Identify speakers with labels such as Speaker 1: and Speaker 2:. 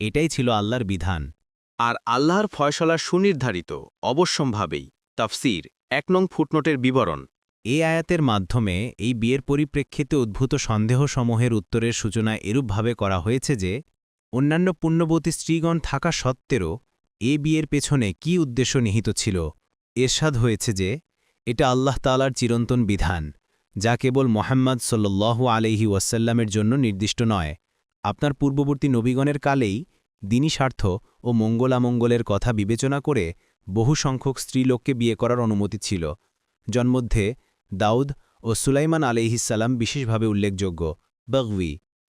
Speaker 1: এটাই ছিল আল্লাহর বিধান।
Speaker 2: আর আল্লাহর ফয়সলা সুনির্ধারিত অবশ্যম্ভাবেই তাফসির এক নং ফুটনোটের বিবরণ।
Speaker 1: এই আয়াতের মাধ্যমে এই বিয়ের পরিপ্রেক্ষিতে উদ্ভূত সন্দেহসমূহের উত্তরের সূচনা এরূপভাবে করা হয়েছে যে অন্যান্য পুণ্যবতী স্ত্রীগণ থাকা সত্ত্বেও এ বিয়ের পেছনে কি উদ্দেশ্য নিহিত ছিল? এরশাদ হয়েছে যে এটা আল্লাহ তালার চিরন্তন বিধান যা কেবল মোহাম্মদ সল্লু আলহি ওয়াসাল্লামের জন্য নির্দিষ্ট নয়। আপনার পূর্ববর্তী নবীগণের কালেই দিনী স্বার্থ ও মঙ্গলামঙ্গলের কথা বিবেচনা করে বহু সংখ্যক স্ত্রীলোককে বিয়ে করার অনুমতি ছিল জন্মধ্যে দাউদ ও সুলাইমান আলিহিসাল্লাম বিশেষভাবে উল্লেখযোগ্য। বগভি